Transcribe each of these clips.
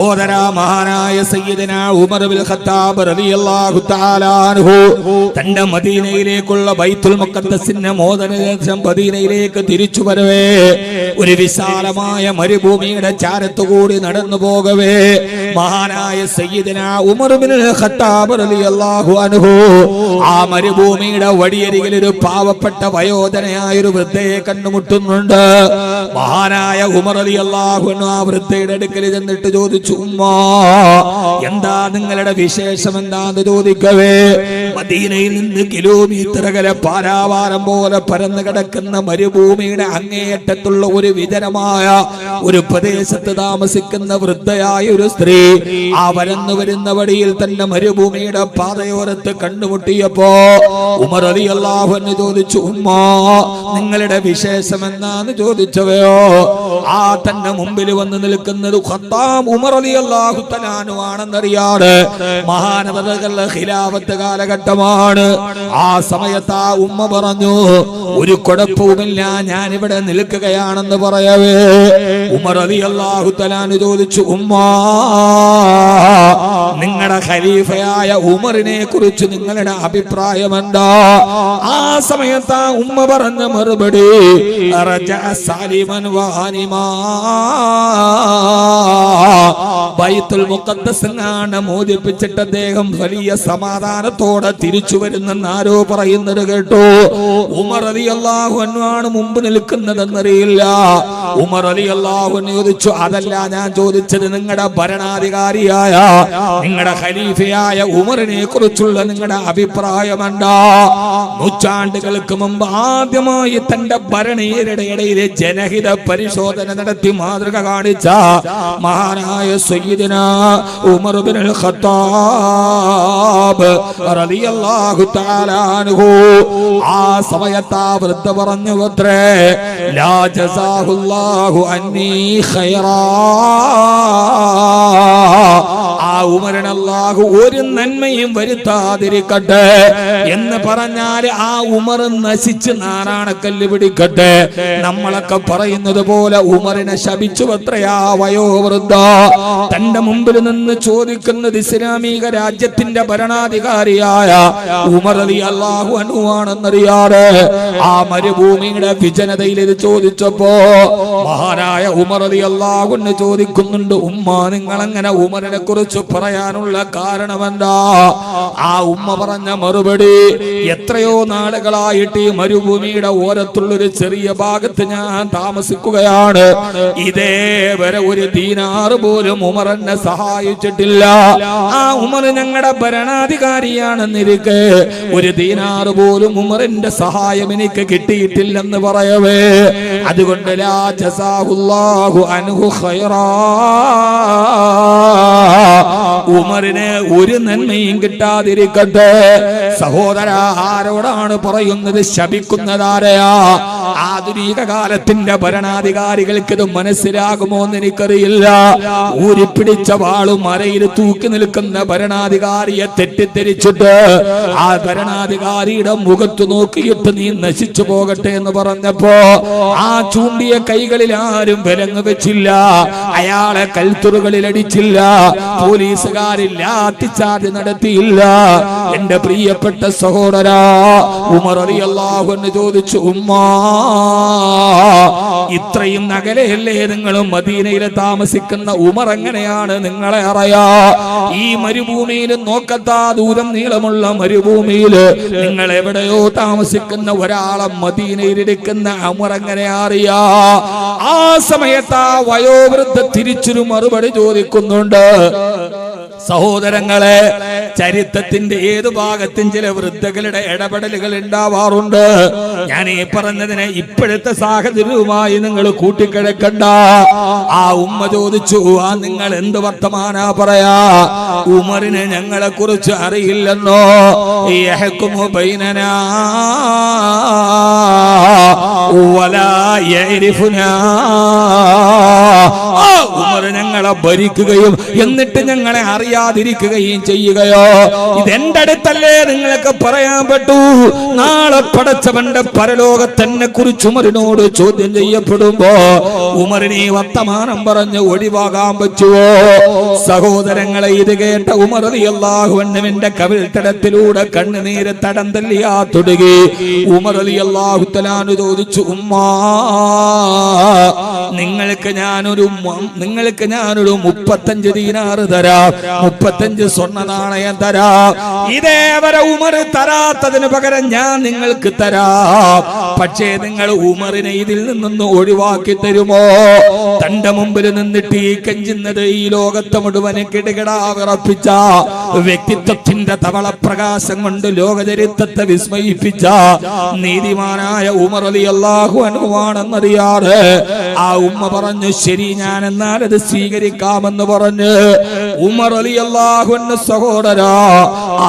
സഹോദര മഹാനായ സയ്യിദന ഉമർ ബിൻ ഖത്താബ് റളിയല്ലാഹു തആല അൻഹു. തന്റെ മദീനയിലേക്കുള്ള ബൈത്തുൽ മുഖദ്ദസിന്റെ മോദനശേഷം മദീനയിലേക്ക് തിരിച്ചു വരവേ. ഒരു വിശാലമായ മരുഭൂമിയുടെ ചാരത്തുകൂടി നടന്നു പോകവേ. മഹാനായ സയ്യിദന ഉമർ ബിൻ ഖത്താബ് റളിയല്ലാഹു അൻഹു. ആ മരുഭൂമിയുടെ വടിയരികിൽ ഒരു പാവപ്പെട്ട വയോധനയായ ഒരു വൃദ്ധയെ കണ്ടുമുട്ടുന്നുണ്ട്. മഹാനായ ഉമർ റളിയല്ലാഹു അൻഹു ആ വൃദ്ധയുടെ അടുക്കൽ ചെന്നിട്ട് ചോദിച്ചു ഉമ്മ എന്താ നിങ്ങളുടെ വിശേഷം? എന്താന്ന് ചോദിക്കവേ. മദീനയിൽ നിന്ന് കിലോമീറ്റർ അകലെ പാരാവാരം പോലെ പരന്നു കിടക്കുന്ന മരുഭൂമിയുടെ അങ്ങേയറ്റത്തുള്ള ഒരു വിജനമായ ഒരു പ്രദേശത്ത് താമസിക്കുന്ന വൃദ്ധയായ ഒരു സ്ത്രീ ആ വരന്നു വരുന്ന വഴിയിൽ തന്നെ മരുഭൂമിയുടെ പാതയോരത്ത് കണ്ടുമുട്ടിയപ്പോ ഉമർ അലി അള്ളാഹു എന്ന് ചോദിച്ചു ഉമ്മ നിങ്ങളുടെ വിശേഷം എന്നാന്ന് ചോദിച്ചവയോ? ആ തന്നെ മുമ്പിൽ വന്ന് നിൽക്കുന്നത് ഖത്താം ഉമർ അലി അള്ളാഹു തലാനുവാണെന്നറിയാട് മഹാനവതകളുടെ ഖിലാഫത്ത് കാലഘട്ടമാണ്. ആ സമയത്ത് ആ ഉമ്മ പറഞ്ഞു ഒരു കുഴപ്പവുമില്ല ഞാൻ ഇവിടെ നിൽക്കുകയാണെന്ന് പറയവേ. ഉമർ അള്ളാഹു തലാന് ചോദിച്ചു ഉമ്മ നിങ്ങളുടെ ഖലീഫയായ ഉമറിനെ കുറിച്ച് നിങ്ങളുടെ അഭിപ്രായം എന്താ? ആ സമയത്ത് ആ ഉമ്മ പറഞ്ഞ മറുപടി സാലിമൻ വാനിമാ ബൈത്തുൽ മുഖദ്ദസിനാണ് മോദിപ്പിച്ചിട്ട് അദ്ദേഹം വലിയ സമാധാനത്തോടെ തിരിച്ചു വരുന്നെന്ന് ആരോ പറയുന്നത് കേട്ടോ. ഉമർ അലി അള്ളാഹു ആണ് മുമ്പ് നിൽക്കുന്നതെന്നറിയില്ല. ഉമർ അലി അള്ളാഹു ചോദിച്ചു അതല്ല ഞാൻ ചോദിച്ചത് നിങ്ങളുടെ ഭരണാധികാരിയായ നിങ്ങളുടെ ഖലീഫയായ ഉമറിനെ കുറിച്ചുള്ള നിങ്ങളുടെ അഭിപ്രായം എന്താ നൂറ്റാണ്ടുകൾക്ക് മുമ്പ് ആദ്യമായി തന്റെ ഭരണീയരുടെ ഇടയിലെ ജനഹിത പരിശോധന നടത്തി മാതൃക കാണിച്ച മഹാനായ സയ്യിദന ഉമർ ബിൻ ഖത്താബ് റളിയല്ലാഹു തആല അൻഹു. ആ സമയത്ത് ആ വൃദ്ധ പറഞ്ഞു അത്രേ ലാ ജസാഹുല്ലാഹു അന്നീ ഖൈറാ ഉമരൻ അല്ലാഹു ഒരു നന്മയും വരുത്താതിരിക്കട്ടെ എന്ന് പറഞ്ഞാൽ ആ ഉമർ നശിച്ച് നാരായണക്കല്ല് പിടിക്കട്ടെ. നമ്മളൊക്കെ പറയുന്നത് പോലെ ഉമറിനെ ശപിച്ചു അത്രയാ വയോവൃദ്ധ. തന്റെ മുമ്പിൽ നിന്ന് ചോദിക്കുന്നത് ഇസ്ലാമിക രാജ്യത്തിന്റെ ഭരണാധികാരിയായ ഉമർ അലി അള്ളാഹു അനുവാണെന്നറിയാറ് ആ മരുഭൂമിയുടെ വിജനതയിൽ ഇത് ചോദിച്ചപ്പോ മഹാനായ ഉമർ അലി അള്ളാഹുന്ന് ചോദിക്കുന്നുണ്ട് ഉമ്മ നിങ്ങൾ അങ്ങനെ ഉമറിനെ കുറിച്ച് പറയാനുള്ള കാരണമെന്താ? ആ ഉമ്മ പറഞ്ഞ മറുപടി എത്രയോ നാളുകളായിട്ട് ഈ മരുഭൂമിയുടെ ഓരത്തുള്ളൊരു ചെറിയ ഭാഗത്ത് ഞാൻ താമസിക്കുകയാണ്. ഇതേവരെ ഒരു ദീനാറ് പോലും ഉമർ എന്നെ സഹായിച്ചിട്ടില്ല. ആ ഉമർ ഞങ്ങളുടെ ഭരണാധികാരിയാണെന്നിരിക്കെ ഒരു ദീനാറ് പോലും ഉമറിന്റെ സഹായം എനിക്ക് കിട്ടിയിട്ടില്ലെന്ന് പറയവേ. അതുകൊണ്ട് രാജസാഹുല്ലാഹു അനുഹു ഖൈറാ. ഉമറിന് ഒരു നന്മയും കിട്ടാതിരിക്കട്ടെ. സഹോദര ആരോടാണ് പറയുന്നത്? ശപിക്കുന്നതാരയാ? ആധുനിക കാലത്തിന്റെ ഭരണാധികാരികൾക്ക് ഇത് മനസ്സിലാകുമോ എന്ന് എനിക്കറിയില്ല. ഊരിപ്പിടിച്ച വാളും മരയിൽ തൂക്കി നിൽക്കുന്ന ഭരണാധികാരിയെ തെറ്റിദ്ധരിച്ചിട്ട് ആ ഭരണാധികാരിയുടെ മുഖത്ത് നോക്കിയിട്ട് നീ നശിച്ചു പോകട്ടെ എന്ന് പറഞ്ഞപ്പോ ആ ചൂണ്ടിയ കൈകളിൽ ആരും വിലങ്ങ് വെച്ചില്ല. അയാളെ കൽത്തുറുകളിൽ അടിച്ചില്ല. പോലീസുകാരിൽ ലാത്തിച്ചാർജ് നടത്തിയില്ല. എന്റെ പ്രിയപ്പെട്ട സഹോദരാ ഉമർ അലി എന്ന് ചോദിച്ചു ഉമ്മ ഇത്രയും നഗരയല്ലേ നിങ്ങൾ മദീനയിൽ താമസിക്കുന്ന ഉമർ എങ്ങനെയാണ് നിങ്ങളെ അറിയാ? ഈ മരുഭൂമിയിൽ നോക്കത്താ ദൂരം നീളമുള്ള മരുഭൂമിയിൽ നിങ്ങൾ എവിടെയോ താമസിക്കുന്ന ഒരാളെ മദീനയിൽ അമർ എങ്ങനെ അറിയാ? ആ സമയത്ത് ആ വയോവൃദ്ധ തിരിച്ചൊരു മറുപടി ചോദിക്കുന്നുണ്ട്. സഹോദരങ്ങളെ ചരിത്രത്തിന്റെ ഏത് ഭാഗത്തും ചില വൃദ്ധകളുടെ ഇടപെടലുകൾ ഉണ്ടാവാറുണ്ട്. ഞാൻ ഈ പറഞ്ഞതിനെ ഇപ്പോഴത്തെ സാഹചര്യവുമായി നിങ്ങൾ കൂട്ടിക്കിഴക്കണ്ട ആ ഉമ്മ ചോദിച്ചു ആ നിങ്ങൾ എന്ത് വർത്തമാനാ പറയാ? ഉമറിന് ഞങ്ങളെ കുറിച്ച് അറിയില്ലെന്നോ ബൈനനാ വലാ ഞങ്ങളെ ഭരിക്കുകയും എന്നിട്ട് ഞങ്ങളെ അറിയാതിരിക്കുകയും ചെയ്യുകയോ? ഇതെന്റെ അടുത്തല്ലേ നിങ്ങൾക്ക് പറയാൻ പറ്റൂ? നാളെ പടച്ചവന്റെ പരലോകത്തെന്നെ കുറിച്ച് ഉമറിനോട് ചോദ്യം ചെയ്യപ്പെടുമ്പോ ഉമറിനെ വർത്തമാനം പറഞ്ഞ് ഒഴിവാകാൻ പറ്റുമോ സഹോദരങ്ങളെ ഇത് കേട്ട ഉമർ അള്ളാഹുവണ്ണുവിന്റെ കവിൽ തടത്തിലൂടെ കണ്ണുനീര് തടം തല്ലിയാ ഉമർ അലി അള്ളാഹു തലാനു ചോദിച്ചു ഉമ്മാ നിങ്ങൾക്ക് ഞാനൊരു നിങ്ങൾക്ക് നിങ്ങൾക്ക് ഞാനൊരു മുപ്പത്തഞ്ച് ദീനാറ് തരാ. മുപ്പത്തഞ്ച് സ്വർണ നാണയം തരാം. ഇതേവരെ ഉമർ തരാത്തതിന് പകരം ഞാൻ നിങ്ങൾക്ക് തരാം. പക്ഷേ നിങ്ങൾ ഉമറിനെ ഇതിൽ നിന്നൊന്ന് ഒഴിവാക്കി തരുമോ? തന്റെ മുമ്പിൽ നിന്നിട്ട് ഈ കഞ്ചുന്നത് ഈ ലോകത്തെ മുഴുവൻ കിടുകിടാ വിറപ്പിച്ച വ്യക്തിത്വത്തിന്റെ തവള പ്രകാശം കൊണ്ട് ലോകചരിത്രത്തെ വിസ്മയിപ്പിച്ച നീതിമാനായ ഉമർ അലി അള്ളാഹു അനുവാണെന്നറിയാതെ ആ ഉമ്മ പറഞ്ഞു ശരി ഞാൻ എന്നാൽ അത് സ്വീകരിക്കാമെന്ന് പറഞ്ഞ് ഉമർ അലി അള്ളാഹു സഹോദര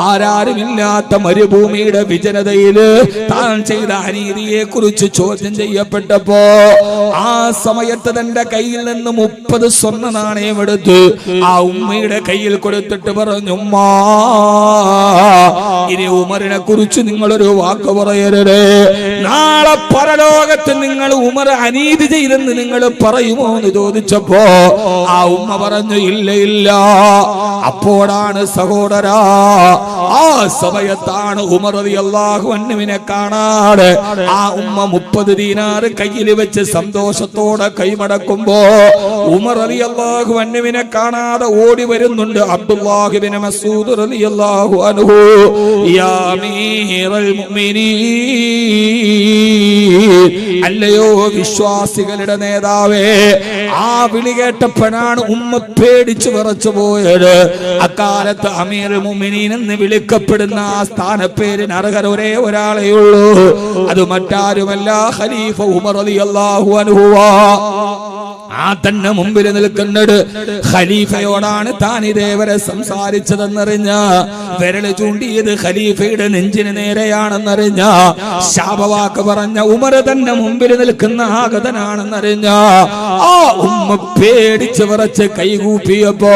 ആരാരുമില്ലാത്ത മരുഭൂമിയുടെ വിജനതയിൽ താൻ ചെയ്ത അനീതിയെ കുറിച്ച് ചോദ്യം ചെയ്യപ്പെട്ടപ്പോ ആ സമയത്ത് തന്റെ കയ്യിൽ നിന്ന് മുപ്പത് സ്വർണ നാണയം എടുത്ത് ആ ഉമ്മയുടെ കയ്യിൽ കൊടുത്തിട്ട് പറഞ്ഞു ഇനി ഉമറിനെ കുറിച്ച് നിങ്ങളൊരു വാക്ക് പറയരുത്. നാളെ പരലോകത്ത് നിങ്ങൾ ഉമർ അനീതി ചെയ്തെന്ന് നിങ്ങൾ പറയുമോ? എന്ന് ചോദിച്ചപ്പോ ആ ഉമ്മ പറഞ്ഞു ഇല്ല ഇല്ല. അപ്പോഴാണ് സഹോദരാ ആ സമയത്താണ് ഉമർ അള്ളാഹു അന്നുവിനെ കാണാതെ ആ ഉമ്മ മുപ്പത് ദീനാറ് കയ്യിൽ വെച്ച് സന്തോഷത്തോടെ കൈമടക്കുമ്പോ അലി അള്ളാഹു അന്നുവിനെ കാണാതെ ഓടി വരുന്നുണ്ട് അബ്ദുല്ലാഹിബിന് മസൂദ് റലി അള്ളാഹു അനുഹു അല്ലയോ വിശ്വാസികളുടെ നേതാവേ ആ വിളി കേട്ടപ്പോഴാണ് ഉമ്മ പേടിച്ചു വിറച്ചു പോയത്. അക്കാലത്ത് അമീർ മുമിനീൻ എന്ന് വിളിക്കപ്പെടുന്ന ആ സ്ഥാനപ്പേരിന് അർഹർ ഒരേ ഒരാളേ ഉള്ളൂ. അത് മറ്റാരുമല്ല ഖലീഫ ഉമർ അലി അള്ളാഹു ആ. തന്നെ മുമ്പിൽ നിൽക്കുന്നത് ഖലീഫയോടാണ് താൻ ഇതേവരെ സംസാരിച്ചതെന്നറിഞ്ഞ. വിരൽ ചൂണ്ടിയത് ഖലീഫയുടെ നെഞ്ചിന് നേരെയാണെന്നറിഞ്ഞ. ശാപവാക്ക് പറഞ്ഞ ഉമർ തന്നെ മുമ്പിൽ നിൽക്കുന്ന ആഗതനാണെന്നറിഞ്ഞ. ആ ഉമ്മ പേടിച്ച് വിറച്ച് കൈകൂപ്പിയപ്പോ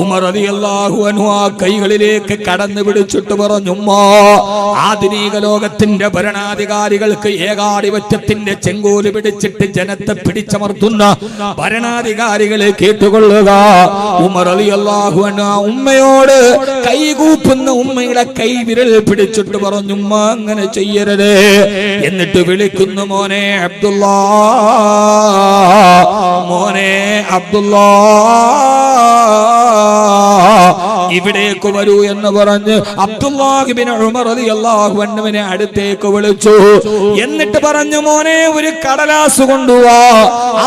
ഉമർ അലിയല്ലാഹു അനു ആ കൈകളിലേക്ക് കടന്നു പിടിച്ചിട്ട് പറഞ്ഞുമ്മോ ആധുനിക ലോകത്തിന്റെ ഭരണാധികാരികൾക്ക് ഏകാധിപത്യത്തിന്റെ ചെങ്കോൽ പിടിച്ചിട്ട് ജനത്തെ പിടിച്ചമർത്തുന്ന ഭരണാധികാരികളെ കേട്ടുകൊള്ളുക. ഉമർ അലി അള്ളാഹു അനു ആ ഉമ്മയോട് കൈകൂപ്പുന്ന ഉമ്മയുടെ കൈ വിരൽ പിടിച്ചിട്ട് പറഞ്ഞു ഉമ്മ അങ്ങനെ ചെയ്യരുത്. എന്നിട്ട് വിളിക്കുന്നു മോനെ അബ്ദുള്ള മോനെ അബ്ദുള്ള ഇവിടേക്ക് വരൂ എന്ന് പറഞ്ഞ് അബ്ദുല്ലാഹിബിൻ ഉമർ റളിയല്ലാഹു അൻഹുവിനെ അടുത്തേക്ക് വിളിച്ചു. എന്നിട്ട് പറഞ്ഞു മോനെ ഒരു കടലാസ് കൊണ്ടുവാ.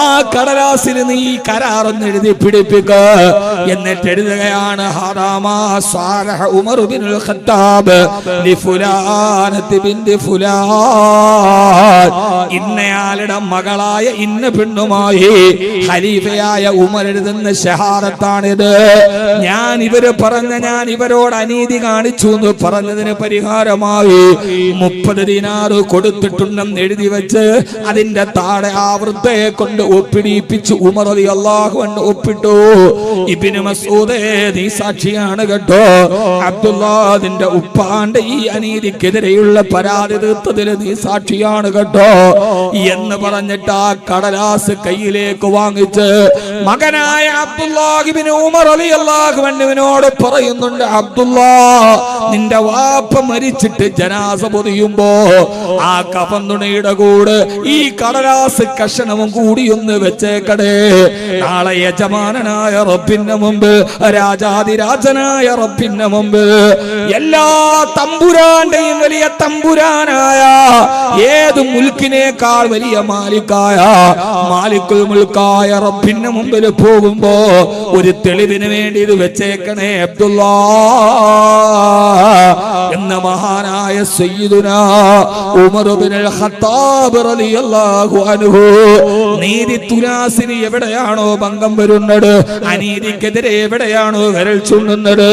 ആ കടലാസിൽ നീ കരാറെന്ന് എഴുതി പിടിപ്പിക്ക. എന്നിട്ട് എഴുതുകയാണ് ഉമർ ബിനുൽ ഖത്താബ് ലിഫുലാനത്തി ഇന്നയാളുടെ മകളായ ഇന്ന പെണ്ണുമായി ഖലീഫയായ ഉമർ എഴുതുന്ന ഷഹാദത്താണിത് ഞാൻ ഇവർ പറഞ്ഞ ഞാൻ ഇവരോട് അനീതി കാണിച്ചു എന്ന് പറഞ്ഞതിന് പരിഹാരമായി. മുപ്പത് ദിനാറ് കൊടുത്തിട്ടുണ്ടെന്ന് എഴുതി വെച്ച് അതിന്റെ താഴെ ആ വൃദ്ധയെ കൊണ്ട് ഒപ്പിടിപ്പിച്ച് അലി അള്ളാഹു ഒപ്പിട്ടു. ഇബിന് മസൂദേ നീ സാക്ഷിയാണ് കേട്ടോ. അബ്ദുല്ലാദിന്റെ ഉപ്പാന്റെ ഈ അനീതിക്കെതിരെയുള്ള പരാതി തീർത്തതിൽ നീ സാക്ഷിയാണ് കേട്ടോ. എന്ന് പറഞ്ഞിട്ട് ആ കടലാസ് കയ്യിലേക്ക് വാങ്ങിച്ച് മകനായ അബ്ദുല്ലാഹിബിന് ഉമർ അലി അള്ളാഹുവിനോട് പറയുന്നുണ്ട് അബ്ദുള്ള നിന്റെ വാപ്പ മരിച്ചിട്ട് ജനാസ പൊതിയുമ്പോ ആ കപന്തുണയുടെ കൂടെ ഈ കടലാസ് കഷണവും കൂടി ഒന്ന് വെച്ചേക്കടേ. നാളെ യജമാനനായ റബ്ബിന്റെ മുമ്പ് രാജാതിരാജനായ റബ്ബിന്റെ മുമ്പ് എല്ലാ തമ്പുരാന്റെയും വലിയ തമ്പുരാനായ ഏത് മുൽക്കിനേക്കാൾ വലിയ മാലിക്കായ മാലിക്കുൽ മുൽക്കായ റബ്ബിന്റെ മുമ്പിൽ പോകുമ്പോ ഒരു തെളിവിന് വേണ്ടി ഇത് വെച്ചേക്കണേ അബ്ദുള്ള എന്ന മഹാനായ സയ്യിദുന ഉമർ ഇബ്നുൽ ഖത്താബ് റളിയല്ലാഹു അൻഹു. നീതി തുലാസിന് എവിടെയാണോ ഭംഗം വരുന്നത്? അനീതിക്കെതിരെ എവിടെയാണോ വിരൽ ചൂണ്ടുന്നത്?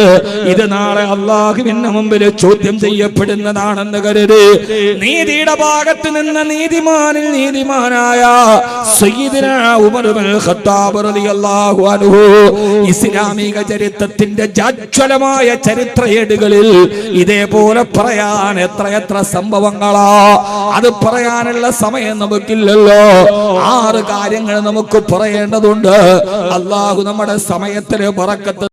ഇത് നാളെ അള്ളാഹുവിന്റെ മുമ്പിൽ ചോദ്യം ചെയ്യപ്പെടുന്നതാണെന്ന് കരുതി. നീതിയുടെ ഭാഗത്ത് നിന്ന് നീതിമാനിൽ നീതിമാനായ സയ്യിദുന ഉമർ ഇബ്നുൽ ഖത്താബ് റളിയല്ലാഹു അൻഹു ഇസ്ലാമിക ചരിത്രത്തിന്റെ ജാജ്വലമായ ചരിത്രയേടുകളിൽ ഇതേപോലെ പറയാൻ എത്രയെത്ര സംഭവങ്ങളാ. അത് പറയാനുള്ള സമയം നമുക്കില്ലല്ലോ. ആറ് കാര്യങ്ങൾ നമുക്ക് പറയേണ്ടതുണ്ട്. അള്ളാഹു നമ്മുടെ സമയത്തിന് പറക്കത്ത്